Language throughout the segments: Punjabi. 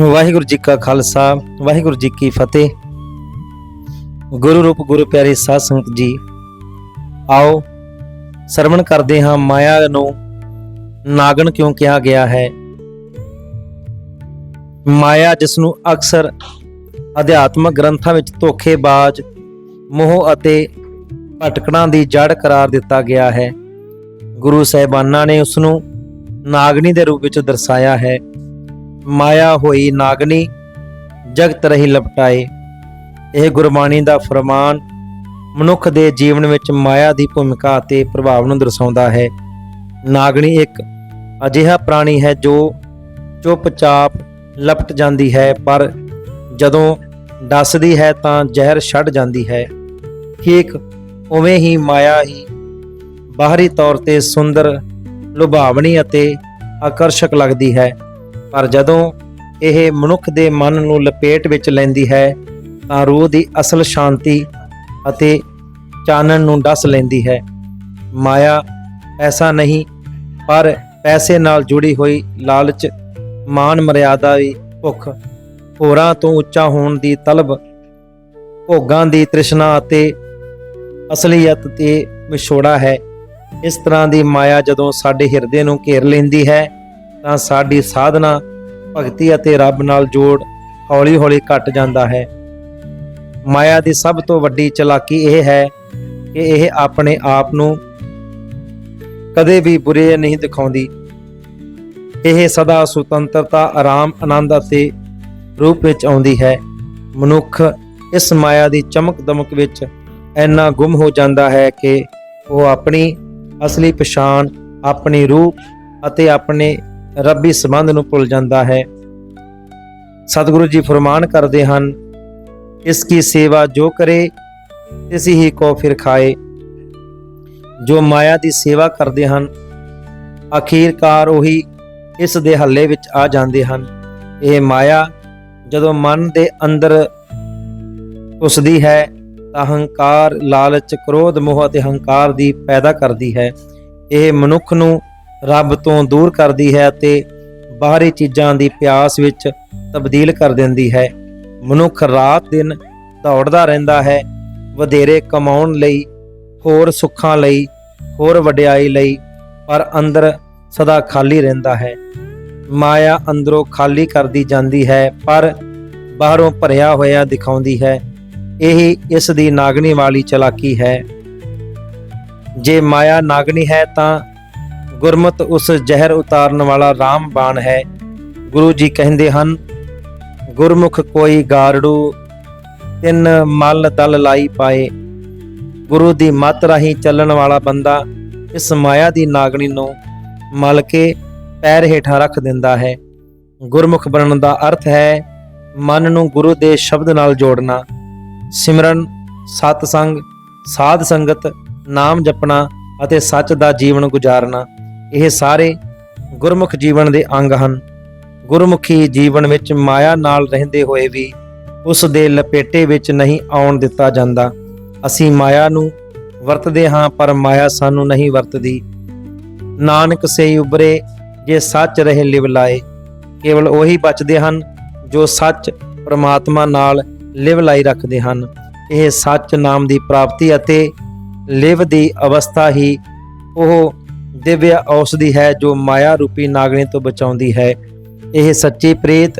ਵਾਹਿਗੁਰੂ ਜੀ ਕਾ ਖਾਲਸਾ, ਵਾਹਿਗੁਰੂ ਜੀ ਕੀ ਫਤਿਹ। ਗੁਰੂ ਰੂਪ ਗੁਰੂ ਪਿਆਰੇ ਸਾਧ ਸੰਗਤ ਜੀ, ਆਓ ਸਰਵਣ ਕਰਦੇ ਹਾਂ ਮਾਇਆ ਨੂੰ, ਨਾਗਣ ਕਿਉਂ ਕਿਹਾ ਗਿਆ ਹੈ? ਮਾਇਆ ਜਿਸ ਨੂੰ ਅਕਸਰ ਅਧਿਆਤਮਕ ਗ੍ਰੰਥਾਂ ਵਿੱਚ ਧੋਖੇਬਾਜ਼, ਮੋਹ ਅਤੇ ਭਟਕਣਾ ਦੀ ਜੜ ਕਰਾਰ ਦਿੱਤਾ ਗਿਆ ਹੈ। ਗੁਰੂ ਸਾਹਿਬਾਨਾਂ ਨੇ ਉਸ ਨੂੰ ਨਾਗਣੀ ਦੇ ਰੂਪ ਵਿੱਚ ਦਰਸਾਇਆ ਹੈ। ਮਾਇਆ ਹੋਈ ਨਾਗਣੀ ਜਗਤ ਰਹੀ ਲਪਟਾਏ ਇਹ ਗੁਰਬਾਣੀ ਦਾ ਫਰਮਾਨ ਮਨੁੱਖ ਦੇ ਜੀਵਨ ਵਿੱਚ ਮਾਇਆ ਦੀ ਭੂਮਿਕਾ ਅਤੇ ਪ੍ਰਭਾਵ ਨੂੰ ਦਰਸਾਉਂਦਾ ਹੈ। ਨਾਗਣੀ ਇੱਕ ਅਜਿਹਾ ਪ੍ਰਾਣੀ ਹੈ ਜੋ ਚੁੱਪਚਾਪ ਲਪਟ ਜਾਂਦੀ ਹੈ, ਪਰ ਜਦੋਂ ਡਸਦੀ ਹੈ ਤਾਂ ਜ਼ਹਿਰ ਛੱਡ ਜਾਂਦੀ ਹੈ। ਠੀਕ ਉਵੇਂ ਹੀ ਮਾਇਆ ਹੀ ਬਾਹਰੀ ਤੌਰ ਤੇ ਸੁੰਦਰ, ਲੁਭਾਵਣੀ ਅਤੇ ਆਕਰਸ਼ਕ ਲੱਗਦੀ ਹੈ। ਪਰ ਜਦੋਂ ਇਹ ਮਨੁੱਖ ਦੇ ਮਨ ਨੂੰ ਲਪੇਟ ਵਿੱਚ ਲੈਂਦੀ ਹੈ, ਤਾਂ ਰੂਹ ਦੀ ਅਸਲ ਸ਼ਾਂਤੀ ਅਤੇ ਚਾਨਣ ਨੂੰ ਡਸ ਲੈਂਦੀ ਹੈ। ਮਾਇਆ ਐਸਾ ਨਹੀਂ, ਪਰ ਪੈਸੇ ਨਾਲ ਜੁੜੀ ਹੋਈ ਲਾਲਚ, ਮਾਨ ਮਰਿਆਦਾ ਦੀ ਭੁੱਖ ਹੋਰਾਂ ਤੋਂ ਉੱਚਾ ਹੋਣ ਦੀ ਤਲਬ, ਭੋਗਾਂ ਦੀ ਤ੍ਰਿਸ਼ਨਾ ਅਤੇ ਅਸਲੀਅਤ ਤੇ ਵਿਛੋੜਾ ਹੈ। ਇਸ ਤਰ੍ਹਾਂ ਦੀ ਮਾਇਆ ਜਦੋਂ ਸਾਡੇ ਹਿਰਦੇ ਨੂੰ ਘੇਰ ਲੈਂਦੀ ਹੈ ਤਾਂ ਸਾਡੀ ਸਾਧਨਾ ਭਗਤੀ ਅਤੇ ਰੱਬ ਨਾਲ ਜੋੜ ਹੌਲੀ-ਹੌਲੀ ਘਟ ਜਾਂਦਾ ਹੈ। ਮਾਇਆ ਦੀ ਸਭ ਤੋਂ ਵੱਡੀ ਚਲਾਕੀ ਇਹ ਹੈ ਕਿ ਇਹ ਆਪਣੇ ਆਪ ਨੂੰ ਕਦੇ ਵੀ ਬੁਰੇ ਨਹੀਂ ਦਿਖਾਉਂਦੀ। ਇਹ ਸਦਾ ਸੁਤੰਤਰਤਾ, ਆਰਾਮ, ਆਨੰਦ ਅਤੇ ਰੂਪ ਵਿੱਚ ਆਉਂਦੀ ਹੈ। ਮਨੁੱਖ ਇਸ ਮਾਇਆ ਦੀ ਚਮਕ ਦਮਕ ਵਿੱਚ ਇੰਨਾ ਗੁੰਮ ਹੋ ਜਾਂਦਾ ਹੈ ਕਿ ਉਹ ਆਪਣੀ ਅਸਲੀ ਪਛਾਣ, ਆਪਣੀ ਰੂਪ ਅਤੇ ਆਪਣੇ ਰੱਬੀ ਸੰਬੰਧ ਨੂੰ ਭੁੱਲ ਜਾਂਦਾ ਹੈ। ਸਤਿਗੁਰੂ ਜੀ ਫਰਮਾਨ ਕਰਦੇ ਹਨ, ਇਸ ਕੀ ਸੇਵਾ ਜੋ ਕਰੇ, ਇਸ ਹੀ ਕੋ ਫਿਰ ਖਾਏ। ਜੋ ਮਾਇਆ ਦੀ ਸੇਵਾ ਕਰਦੇ ਹਨ ਅਖੀਰਕਾਰ ਉਹੀ ਇਸ ਦੇ ਹੱਲੇ ਵਿੱਚ ਆ ਜਾਂਦੇ ਹਨ। ਇਹ ਮਾਇਆ ਜਦੋਂ ਮਨ ਦੇ ਅੰਦਰ ਉਸਦੀ ਹੈ, ਤਾਂ ਹੰਕਾਰ, ਲਾਲਚ, ਕ੍ਰੋਧ, ਮੋਹ ਅਤੇ ਹੰਕਾਰ ਦੀ ਪੈਦਾ ਕਰਦੀ ਹੈ। ਇਹ ਮਨੁੱਖ ਨੂੰ ਰੱਬ ਤੋਂ ਦੂਰ ਕਰਦੀ ਹੈ ਅਤੇ ਬਾਹਰੀ ਚੀਜ਼ਾਂ ਦੀ ਪਿਆਸ ਵਿੱਚ ਤਬਦੀਲ ਕਰ ਦਿੰਦੀ ਹੈ। ਮਨੁੱਖ ਰਾਤ ਦਿਨ ਦੌੜਦਾ ਰਹਿੰਦਾ ਹੈ, ਵਧੇਰੇ ਕਮਾਉਣ ਲਈ, ਹੋਰ ਸੁੱਖਾਂ ਲਈ, ਹੋਰ ਵਡਿਆਈ ਲਈ, ਪਰ ਅੰਦਰ ਸਦਾ ਖਾਲੀ ਰਹਿੰਦਾ ਹੈ। ਮਾਇਆ ਅੰਦਰੋਂ ਖਾਲੀ ਕਰਦੀ ਜਾਂਦੀ ਹੈ, ਪਰ ਬਾਹਰੋਂ ਭਰਿਆ ਹੋਇਆ ਦਿਖਾਉਂਦੀ ਹੈ। ਇਹੀ ਇਸ ਦੀ ਨਾਗਣੀ ਵਾਲੀ ਚਲਾਕੀ ਹੈ। ਜੇ ਮਾਇਆ ਨਾਗਣੀ ਹੈ ਤਾਂ ਗੁਰਮਤ ਉਸ ਜ਼ਹਿਰ ਉਤਾਰਨ ਵਾਲਾ ਰਾਮ ਬਾਣ ਹੈ। ਗੁਰੂ ਜੀ ਕਹਿੰਦੇ ਹਨ, ਗੁਰਮੁਖ ਕੋਈ ਗਾਰੜੂ, ਤਿੰਨ ਮਲ ਤਲ ਲਾਈ ਪਾਏ। ਗੁਰੂ ਦੀ ਮੱਤ ਰਾਹੀਂ ਚੱਲਣ ਵਾਲਾ ਬੰਦਾ ਇਸ ਮਾਇਆ ਦੀ ਨਾਗਣੀ ਨੂੰ ਮਲ ਕੇ ਪੈਰ ਹੇਠਾਂ ਰੱਖ ਦਿੰਦਾ ਹੈ। ਗੁਰਮੁਖ ਬਣਨ ਦਾ ਅਰਥ ਹੈ, ਮਨ ਨੂੰ ਗੁਰੂ ਦੇ ਸ਼ਬਦ ਨਾਲ ਜੋੜਨਾ। ਸਿਮਰਨ ਸਤ ਸੰਗ ਸਾਧ ਸੰਗਤ, ਨਾਮ ਜਪਣਾ ਅਤੇ ਸੱਚ ਦਾ ਜੀਵਨ ਗੁਜ਼ਾਰਨਾ। ਇਹ ਸਾਰੇ ਗੁਰਮੁਖ ਜੀਵਨ ਦੇ ਅੰਗ ਹਨ। ਗੁਰਮੁਖੀ ਜੀਵਨ ਵਿੱਚ ਮਾਇਆ ਨਾਲ ਰਹਿੰਦੇ ਹੋਏ ਵੀ ਉਸ ਦੇ ਲਪੇਟੇ ਵਿੱਚ ਨਹੀਂ ਆਉਣ ਦਿੱਤਾ ਜਾਂਦਾ। ਅਸੀਂ ਮਾਇਆ ਨੂੰ ਵਰਤਦੇ ਹਾਂ, ਪਰ ਮਾਇਆ ਸਾਨੂੰ ਨਹੀਂ ਵਰਤਦੀ। ਨਾਨਕ ਸੇ ਉਬਰੇ ਜੇ ਸੱਚ ਰਹੇ ਲਿਵ ਲਾਏ। ਕੇਵਲ ਉਹੀ ਬਚਦੇ ਹਨ, ਜੋ ਸੱਚ ਪ੍ਰਮਾਤਮਾ ਨਾਲ ਲਿਵ ਲਾਈ ਰੱਖਦੇ ਹਨ। ਇਹ ਸੱਚ ਨਾਮ ਦੀ ਪ੍ਰਾਪਤੀ ਅਤੇ ਲਿਵ ਦੀ ਅਵਸਥਾ ਹੀ ਉਹ ਦਿਵਯ ਔਸ਼ਧੀ ਹੈ ਜੋ ਮਾਇਆ ਰੂਪੀ ਨਾਗਣੀ ਤੋਂ ਬਚਾਉਂਦੀ ਹੈ। ਇਹ ਸੱਚੀ ਪ੍ਰੀਤ,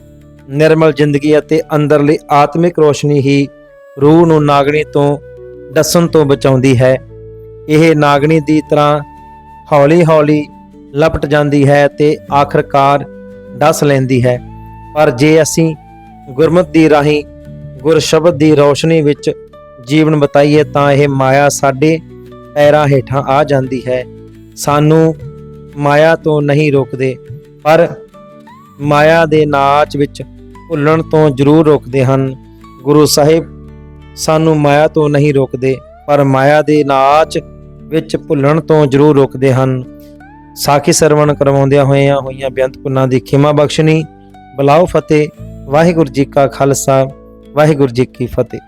ਨਿਰਮਲ ਜ਼ਿੰਦਗੀ ਅਤੇ ਅੰਦਰਲੀ ਆਤਮਿਕ ਰੋਸ਼ਨੀ ਹੀ ਰੂਹ ਨੂੰ ਨਾਗਣੀ ਤੋਂ ਡਸਣ ਤੋਂ ਬਚਾਉਂਦੀ ਹੈ। ਇਹ ਨਾਗਣੀ ਦੀ ਤਰ੍ਹਾਂ ਹੌਲੀ-ਹੌਲੀ ਲਪਟ ਜਾਂਦੀ ਹੈ ਤੇ ਆਖਰਕਾਰ ਡਸ ਲੈਂਦੀ ਹੈ। ਪਰ ਜੇ ਅਸੀਂ ਗੁਰਮਤ ਦੀ ਰਾਹੀਂ ਗੁਰ ਸ਼ਬਦ ਦੀ ਰੌਸ਼ਨੀ ਵਿੱਚ ਜੀਵਨ ਬਤਾਈਏ ਤਾਂ ਇਹ ਮਾਇਆ ਸਾਡੇ ਪੈਰਾਂ ਹੇਠਾਂ ਆ ਜਾਂਦੀ ਹੈ। ਸਾਨੂੰ ਮਾਇਆ ਤੋਂ ਨਹੀਂ ਰੋਕਦੇ, ਪਰ ਮਾਇਆ ਦੇ ਨਾਚ ਵਿੱਚ ਭੁੱਲਣ ਤੋਂ ਜ਼ਰੂਰ ਰੋਕਦੇ ਹਨ। ਗੁਰੂ ਸਾਹਿਬ ਸਾਨੂੰ ਮਾਇਆ ਤੋਂ ਨਹੀਂ ਰੋਕਦੇ, ਪਰ ਮਾਇਆ ਦੇ ਨਾਚ ਵਿੱਚ ਭੁੱਲਣ ਤੋਂ ਜ਼ਰੂਰ ਰੋਕਦੇ ਹਨ। ਸਾਖੀ ਸਰਵਣ ਕਰਵਾਉਂਦਿਆਂ ਹੋਇਆਂ ਹੋਈਆਂ ਬੇਅੰਤ ਪੁੰਨਾਂ ਦੀ ਖਿਮਾ ਬਖਸ਼ਣੀ। ਬਲਾਓ ਫਤਿਹ, ਵਾਹਿਗੁਰੂ ਜੀ ਕਾ ਖਾਲਸਾ, ਵਾਹਿਗੁਰੂ ਜੀ ਕੀ ਫਤਿਹ।